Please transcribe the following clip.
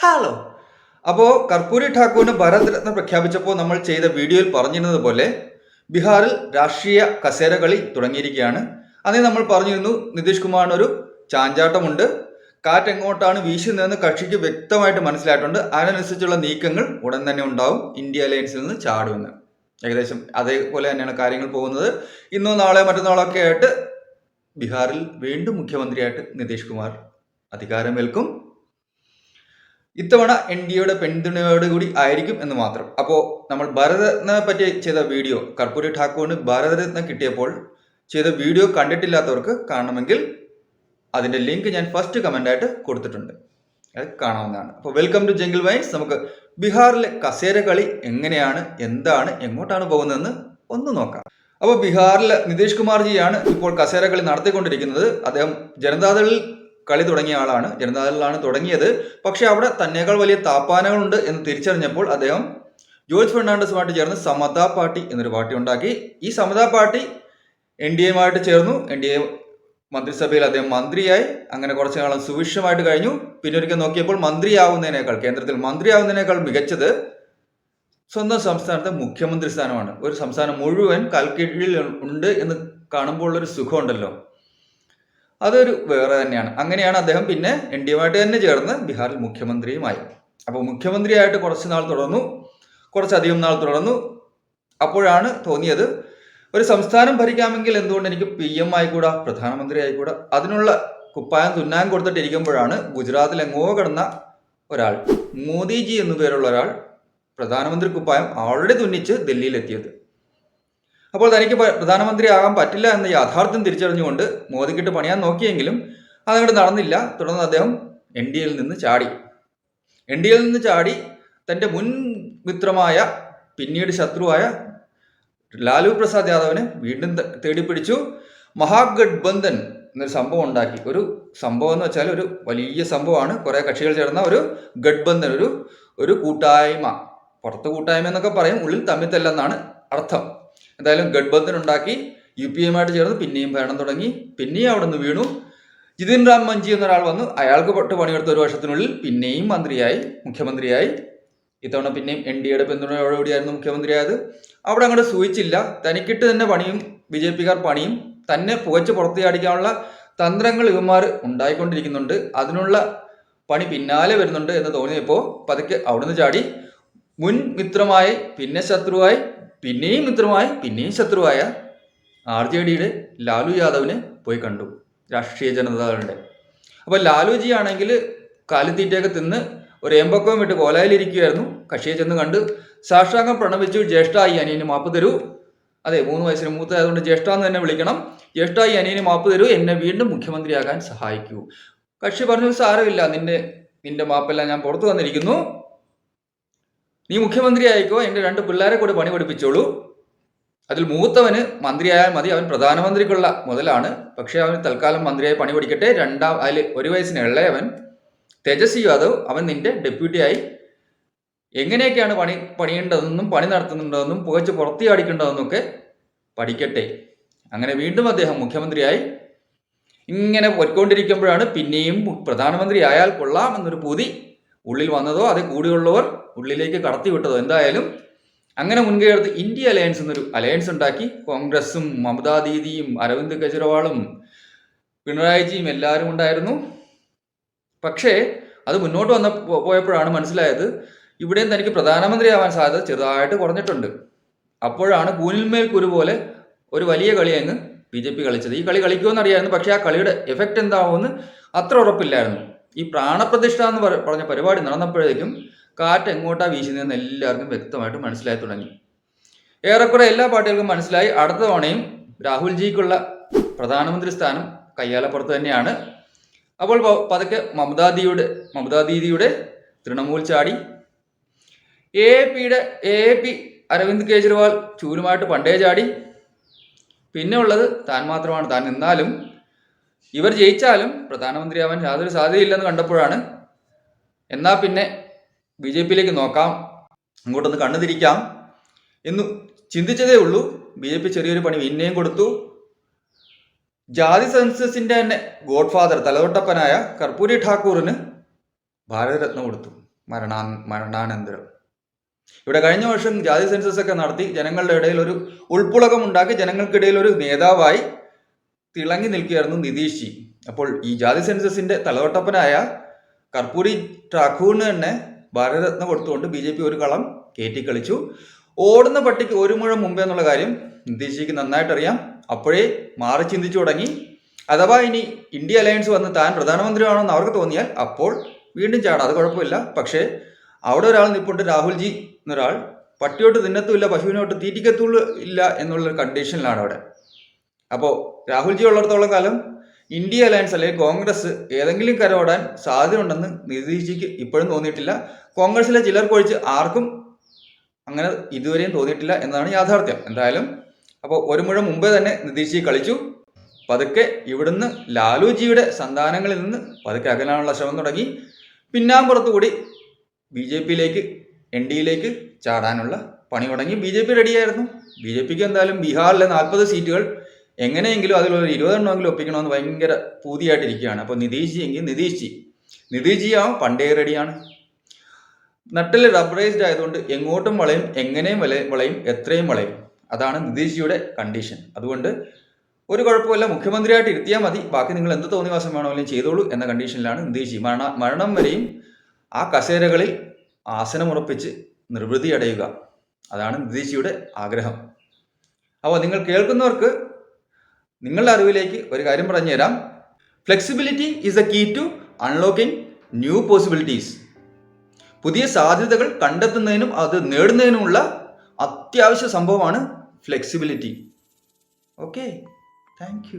Hello അപ്പോൾ കർപ്പൂരി ഠാക്കൂറിന് ഭാരതരത്ന പ്രഖ്യാപിച്ചപ്പോൾ നമ്മൾ ചെയ്ത വീഡിയോയിൽ പറഞ്ഞിരുന്നത് പോലെ ബീഹാറിൽ രാഷ്ട്രീയ കസേരകളി തുടങ്ങിയിരിക്കുകയാണ്. അതിന് നമ്മൾ പറഞ്ഞിരുന്നു നിതീഷ് കുമാറിന് ഒരു ചാഞ്ചാട്ടമുണ്ട്. കാറ്റ് എങ്ങോട്ടാണ് വീശുന്നതെന്ന് കക്ഷിക്ക് വ്യക്തമായിട്ട് മനസ്സിലായിട്ടുണ്ട്. അതിനനുസരിച്ചുള്ള നീക്കങ്ങൾ ഉടൻ തന്നെ ഉണ്ടാവും. ഇന്ത്യ അലയൻസിൽ നിന്ന് ചാടുമെന്ന്. ഏകദേശം അതേപോലെ തന്നെയാണ് കാര്യങ്ങൾ പോകുന്നത്. ഇന്നോ നാളെ മറ്റന്നാളൊക്കെ ആയിട്ട് ബീഹാറിൽ വീണ്ടും മുഖ്യമന്ത്രിയായിട്ട് നിതീഷ് കുമാർ അധികാരമേൽക്കും. ഇത്തവണ എൻ ഡി എയുടെ പിന്തുണയോടുകൂടി ആയിരിക്കും എന്ന് മാത്രം. അപ്പോൾ നമ്മൾ ഭരതരത്ന പറ്റി ചെയ്ത വീഡിയോ കർപ്പൂരി ഠാക്കൂറിന് ഭാരതരത്ന കിട്ടിയപ്പോൾ ചെയ്ത വീഡിയോ കണ്ടിട്ടില്ലാത്തവർക്ക് കാണണമെങ്കിൽ അതിന്റെ ലിങ്ക് ഞാൻ ഫസ്റ്റ് കമന്റ് ആയിട്ട് കൊടുത്തിട്ടുണ്ട്. അത് കാണാവുന്നതാണ്. അപ്പോൾ വെൽക്കം ടു ജംഗിൾ വൈൻസ് നമുക്ക് ബീഹാറിലെ കസേര കളി എങ്ങനെയാണ് എന്താണ് എങ്ങോട്ടാണ് പോകുന്നതെന്ന് ഒന്ന് നോക്കാം. അപ്പോൾ ബീഹാറിൽ നിതീഷ് കുമാർജിയാണ് ഇപ്പോൾ കസേര കളി നടത്തിക്കൊണ്ടിരിക്കുന്നത്. അദ്ദേഹം ജനതാദളിൽ കളി തുടങ്ങിയ ആളാണ്. ജനതാദളിലാണ് തുടങ്ങിയത്. പക്ഷെ അവിടെ തന്നേക്കാൾ വലിയ താപ്പാനകളുണ്ട് എന്ന് തിരിച്ചറിഞ്ഞപ്പോൾ അദ്ദേഹം ജോർജ് ഫെർണാണ്ടസുമായിട്ട് ചേർന്ന് സമതാ പാർട്ടി എന്നൊരു പാർട്ടി ഉണ്ടാക്കി. ഈ സമതാ പാർട്ടി എൻ ഡി എമായിട്ട് ചേർന്നു. എൻ ഡി എ മന്ത്രിസഭയിൽ അദ്ദേഹം മന്ത്രിയായി. അങ്ങനെ കുറച്ച് കാലം സുവിക്ഷമായിട്ട് കഴിഞ്ഞു. പിന്നെ ഒരിക്കൽ നോക്കിയപ്പോൾ മന്ത്രിയാവുന്നതിനേക്കാൾ കേന്ദ്രത്തിൽ മന്ത്രിയാവുന്നതിനേക്കാൾ മികച്ചത് സ്വന്തം സംസ്ഥാനത്തെ മുഖ്യമന്ത്രി സ്ഥാനമാണ്. ഒരു സംസ്ഥാനം മുഴുവൻ കൽക്കീഴിൽ ഉണ്ട് എന്ന് കാണുമ്പോൾ ഉള്ളൊരു സുഖമുണ്ടല്ലോ. അതൊരു വേറെ തന്നെയാണ്. അങ്ങനെയാണ് അദ്ദേഹം പിന്നെ എൻ ഡി എമായിട്ട് തന്നെ ചേർന്ന് ബീഹാറിൽ മുഖ്യമന്ത്രിയുമായി. അപ്പോൾ മുഖ്യമന്ത്രിയായിട്ട് കുറച്ച് നാൾ തുടർന്നു കുറച്ചധികം നാൾ തുടർന്നു. അപ്പോഴാണ് തോന്നിയത് ഒരു സംസ്ഥാനം ഭരിക്കാമെങ്കിൽ എന്തുകൊണ്ട് എനിക്ക് പി എം ആയിക്കൂടാ പ്രധാനമന്ത്രി ആയിക്കൂടാ? അതിനുള്ള കുപ്പായം തുന്നാൻ കൊടുത്തിട്ടിരിക്കുമ്പോഴാണ് ഗുജറാത്തിൽ എങ്ങോ കിടന്ന ഒരാൾ മോദിജി എന്നു പേരുള്ള ഒരാൾ പ്രധാനമന്ത്രി കുപ്പായം ഓൾറെഡി തുന്നിച്ച് ഡൽഹിയിലെത്തിയത്. അപ്പോൾ തനിക്ക് പ- പ്രധാനമന്ത്രി ആകാൻ പറ്റില്ല എന്ന യാഥാർത്ഥ്യം തിരിച്ചറിഞ്ഞുകൊണ്ട് മോദിക്കിട്ട് പണിയാൻ നോക്കിയെങ്കിലും അതങ്ങോട്ട് നടന്നില്ല. തുടർന്ന് അദ്ദേഹം എൻ ഡി എയിൽ നിന്ന് ചാടി. എൻ ഡി എയിൽ നിന്ന് ചാടി തന്റെ മുൻ മിത്രമായ പിന്നീട് ശത്രുവായ ലാലു പ്രസാദ് യാദവിനെ വീണ്ടും തേടിപ്പിടിച്ചു. മഹാഗഡ്ബന്ധൻ എന്നൊരു സംഭവം ഉണ്ടാക്കി. ഒരു സംഭവം എന്ന് വെച്ചാൽ ഒരു വലിയ സംഭവമാണ്. കുറേ കക്ഷികൾ ചേർന്ന ഒരു ഗഡ്ബന്ധൻ ഒരു ഒരു കൂട്ടായ്മ. പുറത്ത് കൂട്ടായ്മ എന്നൊക്കെ പറയും ഉള്ളിൽ തമ്മിൽ തല്ലെന്നാണ് അർത്ഥം. എന്തായാലും ഗഡ്ബന്ധൻ ഉണ്ടാക്കി യു പി എമ്മായിട്ട് ചേർന്ന് പിന്നെയും ഭരണം തുടങ്ങി. പിന്നെയും അവിടെ നിന്ന് വീണു. ജിതിൻ റാം മഞ്ജി എന്നൊരാൾ വന്നു. അയാൾക്ക് പൊട്ട് പണിയെടുത്ത ഒരു വർഷത്തിനുള്ളിൽ പിന്നെയും മന്ത്രിയായി മുഖ്യമന്ത്രിയായി. ഇത്തവണ പിന്നെയും എൻ ഡി എയുടെ പിന്തുണയോടുകൂടിയായിരുന്നു മുഖ്യമന്ത്രിയായത്. അവിടെ അങ്ങോട്ട് സൂചിച്ചില്ല. തനിക്കിട്ട് തന്നെ പണിയും ബി ജെ പിക്കാർ പണിയും തന്നെ പുകച്ച് പുറത്തിയാടിക്കാനുള്ള തന്ത്രങ്ങൾ ഇവന്മാർ ഉണ്ടായിക്കൊണ്ടിരിക്കുന്നുണ്ട്. അതിനുള്ള പണി പിന്നാലെ വരുന്നുണ്ട് എന്ന് തോന്നിയപ്പോൾ പതുക്കെ അവിടുന്ന് ചാടി. മുൻ മിത്രമായി പിന്നെ ശത്രുവായി പിന്നെയും മിത്രമായി പിന്നെയും ശത്രുവായ ആർ ജെ ഡിയുടെ ലാലു യാദവിനെ പോയി കണ്ടു. രാഷ്ട്രീയ ജനതാദളുടെ അപ്പോൾ ലാലുജി ആണെങ്കിൽ കാലിത്തീറ്റയൊക്കെ തിന്ന് ഒരു ഏമ്പക്കവും വിട്ട് കോലായിലിരിക്കുകയായിരുന്നു കക്ഷിയെ ചെന്ന് കണ്ട് സാക്ഷാംഗം പ്രണമിച്ചു ജ്യേഷ്ഠായി അനിയന് മാപ്പ് തരൂ. അതെ മൂന്ന് വയസ്സിന് മൂത്തതായതുകൊണ്ട് ജ്യേഷ്ഠ എന്ന് തന്നെ വിളിക്കണം. ജ്യേഷ്ഠായി അനിയന് മാപ്പ് തരൂ എന്നെ വീണ്ടും മുഖ്യമന്ത്രിയാകാൻ സഹായിക്കൂ. കക്ഷി പറഞ്ഞു സാരമില്ല നിന്റെ നിന്റെ മാപ്പെല്ലാം ഞാൻ പുറത്തു വന്നിരിക്കുന്നു. നീ മുഖ്യമന്ത്രി ആയിക്കോ എന്റെ രണ്ട് പിള്ളേരെ കൂടെ പണി പഠിപ്പിച്ചോളൂ. അതിൽ മൂത്തവന് മന്ത്രിയായാൽ മതി അവൻ പ്രധാനമന്ത്രിക്കുള്ള മുതലാണ്. പക്ഷേ അവന് തൽക്കാലം മന്ത്രിയായി പണി പഠിക്കട്ടെ. രണ്ടാം അതിൽ ഒരു വയസ്സിന് ഇളയവൻ തേജസ്വി യാദവ് അവൻ നിന്റെ ഡെപ്യൂട്ടി ഡെപ്യൂട്ടിയായി. എങ്ങനെയൊക്കെയാണ് പണി പണിയേണ്ടതെന്നും പണി നടത്തുന്നുണ്ടെന്നും പുകച്ച് പുറത്തിയാടിക്കേണ്ടതെന്നൊക്കെ പഠിക്കട്ടെ. അങ്ങനെ വീണ്ടും അദ്ദേഹം മുഖ്യമന്ത്രിയായി. ഇങ്ങനെ പൊയ്ക്കൊണ്ടിരിക്കുമ്പോഴാണ് പിന്നെയും പ്രധാനമന്ത്രി ആയാൽ കൊള്ളാം എന്നൊരു പൂതി ഉള്ളിൽ വന്നതോ അത് കൂടിയുള്ളവർ ഉള്ളിലേക്ക് കടത്തിവിട്ടതോ എന്തായാലും അങ്ങനെ മുൻകൈ എടുത്ത് ഇന്ത്യ അലയൻസ് എന്നൊരു അലയൻസ് ഉണ്ടാക്കി. കോൺഗ്രസും മമതാ ദീദിയും അരവിന്ദ് കെജ്രിവാളും പിണറായിജിയും എല്ലാവരും ഉണ്ടായിരുന്നു. പക്ഷേ അത് മുന്നോട്ട് വന്ന പോയപ്പോഴാണ് മനസ്സിലായത് ഇവിടെയും തനിക്ക് പ്രധാനമന്ത്രിയാവാൻ സാധ്യത ചെറുതായിട്ട് കുറഞ്ഞിട്ടുണ്ട്. അപ്പോഴാണ് കൂനിൽമേൽ കുരു പോലെ ഒരു വലിയ കളി അങ്ങ് ബി ജെ പി കളിച്ചത്. ഈ കളി കളിക്കുമെന്ന് അറിയായിരുന്നു പക്ഷേ ആ കളിയുടെ എഫക്റ്റ് എന്താവുമെന്ന് അത്ര ഉറപ്പില്ലായിരുന്നു. ഈ പ്രാണപ്രതിഷ്ഠ എന്ന് പറഞ്ഞ പരിപാടി നടന്നപ്പോഴേക്കും കാറ്റ് എങ്ങോട്ടാ വീശുന്നതെന്ന് എല്ലാവർക്കും വ്യക്തമായിട്ട് മനസ്സിലായി തുടങ്ങി. ഏറെക്കുറെ എല്ലാ പാർട്ടികൾക്കും മനസ്സിലായി. അടുത്ത തവണയും രാഹുൽജിക്കുള്ള പ്രധാനമന്ത്രി സ്ഥാനം കയ്യാലപ്പുറത്ത് തന്നെയാണ്. അപ്പോൾ പതുക്കെ മമതാദിയുടെ മമതാദീദിയുടെ തൃണമൂൽ ചാടി. എ പിയുടെ എ പി അരവിന്ദ് കെജ്രിവാൾ ചൂരുമായിട്ട് പണ്ടേ ചാടി. പിന്നെ ഉള്ളത് താൻ മാത്രമാണ്. താൻ നിന്നാലും ഇവർ ജയിച്ചാലും പ്രധാനമന്ത്രിയാവാൻ യാതൊരു സാധ്യതയില്ലെന്ന് കണ്ടപ്പോഴാണ്. എന്നാൽ പിന്നെ ബി ജെ പിയിലേക്ക് നോക്കാം അങ്ങോട്ടൊന്ന് കണ്ണു തിരിക്കാം എന്ന് ചിന്തിച്ചതേ ഉള്ളൂ. ബി ജെ പി ചെറിയൊരു പണി പിന്നെയും കൊടുത്തു. ജാതി സെൻസസിന്റെ തന്നെ ഗോഡ് ഫാദർ തലതൊട്ടപ്പനായ കർപ്പൂരി ഠാക്കൂറിന് ഭാരതരത്നം കൊടുത്തു. മരണാ മരണാനന്തരം. ഇവിടെ കഴിഞ്ഞ വർഷം ജാതി സെൻസസ് ഒക്കെ നടത്തി ജനങ്ങളുടെ ഇടയിൽ ഒരു ഉൾപ്പുളകം ഉണ്ടാക്കി ജനങ്ങൾക്കിടയിൽ ഒരു നേതാവായി തിളങ്ങി നിൽക്കുകയായിരുന്നു നിതീഷ് ജി. അപ്പോൾ ഈ ജാതി സെൻസസിന്റെ തലതൊട്ടപ്പനായ കർപ്പൂരി ഠാക്കൂറിന് തന്നെ ഭാരതരത്ന കൊടുത്തുകൊണ്ട് ബി ജെ പി ഒരു കളം കയറ്റി കളിച്ചു. ഓടുന്ന പട്ടിക്ക് ഒരു മുഴം മുമ്പേ എന്നുള്ള കാര്യം നിതീഷ് ജിക്ക് നന്നായിട്ട് അറിയാം അപ്പോഴേ മാറി ചിന്തിച്ചു തുടങ്ങി. അഥവാ ഇനി ഇന്ത്യ അലയൻസ് വന്ന് താൻ പ്രധാനമന്ത്രിയാണെന്ന് അവർക്ക് തോന്നിയാൽ അപ്പോൾ വീണ്ടും ചാടാം അത് കുഴപ്പമില്ല. പക്ഷേ അവിടെ ഒരാൾ നിൽപ്പുണ്ട് രാഹുൽജി എന്നൊരാൾ. പട്ടിയോട്ട് തിന്നത്തുമില്ല പശുവിനോട്ട് തീറ്റിക്കത്തുള്ളൂ ഇല്ല എന്നുള്ള കണ്ടീഷനിലാണ് അവിടെ. അപ്പോൾ രാഹുൽജി ഉള്ളിടത്തോളം കാലം ഇന്ത്യ അലയൻസ് അല്ലെങ്കിൽ കോൺഗ്രസ് ഏതെങ്കിലും കരോടാൻ സാധ്യതയുണ്ടെന്ന് നിതീഷ്ജിക്ക് ഇപ്പോഴും തോന്നിയിട്ടില്ല. കോൺഗ്രസിലെ ചിലർക്കൊഴിച്ച് ആർക്കും അങ്ങനെ ഇതുവരെയും തോന്നിയിട്ടില്ല എന്നതാണ് യാഥാർത്ഥ്യം. എന്തായാലും അപ്പോൾ ഒരു മുഴ മുമ്പേ തന്നെ നിതീഷ് കളിച്ചു. പതുക്കെ ഇവിടുന്ന് ലാലുജിയുടെ സന്താനങ്ങളിൽ നിന്ന് പതുക്കെ അകലാനുള്ള ശ്രമം തുടങ്ങി. പിന്നാമ്പുറത്തു കൂടി ബി ജെ പിയിലേക്ക് എൻ ഡിയിലേക്ക് ചാടാനുള്ള പണി തുടങ്ങി ബി ജെ പി റെഡിയായിരുന്നു ബി ജെ പിക്ക് എന്തായാലും ബീഹാറിലെ നാൽപ്പത് സീറ്റുകൾ എങ്ങനെയെങ്കിലും അതിലൊരു ഇരുപതെണ്ണമെങ്കിലും ഒപ്പിക്കണമെന്ന് ഭയങ്കര പൂതിയായിട്ടിരിക്കുകയാണ്. അപ്പോൾ നിതീഷ് എങ്കിൽ നിതീഷ്. ജി നിതീഷ് ജി ആവും പണ്ടേ റെഡിയാണ്. നട്ടിൽ റബ്ബറൈസ്ഡ് ആയതുകൊണ്ട് എങ്ങോട്ടും വളയും എങ്ങനെയും വല വളയും എത്രയും വളയും. അതാണ് നിതീഷ് ജിയുടെ കണ്ടീഷൻ അതുകൊണ്ട് ഒരു കുഴപ്പമില്ല മുഖ്യമന്ത്രിയായിട്ട് ഇരുത്തിയാൽ മതി. ബാക്കി നിങ്ങൾ എന്ത് തോന്നിവാസം വേണമെങ്കിലും ചെയ്തോളൂ എന്ന കണ്ടീഷനിലാണ് നിതീഷ് ജി. മരണ മരണം വരെയും ആ കസേരകളിൽ ആസനമുറപ്പിച്ച് നിർവൃതി അടയുക. അതാണ് നിതീഷ് ജിയുടെ ആഗ്രഹം. അപ്പോൾ നിങ്ങൾ കേൾക്കുന്നവർക്ക് നിങ്ങളുടെ അറിവിലേക്ക് ഒരു കാര്യം പറഞ്ഞു തരാം flexibility is a key to unlocking new possibilities പുതിയ സാധ്യതകൾ കണ്ടെത്തുന്നതിനും അത് നേടുന്നതിനുമുള്ള അത്യാവശ്യ സംഭവമാണ് ഫ്ലെക്സിബിലിറ്റി ഓക്കെ താങ്ക്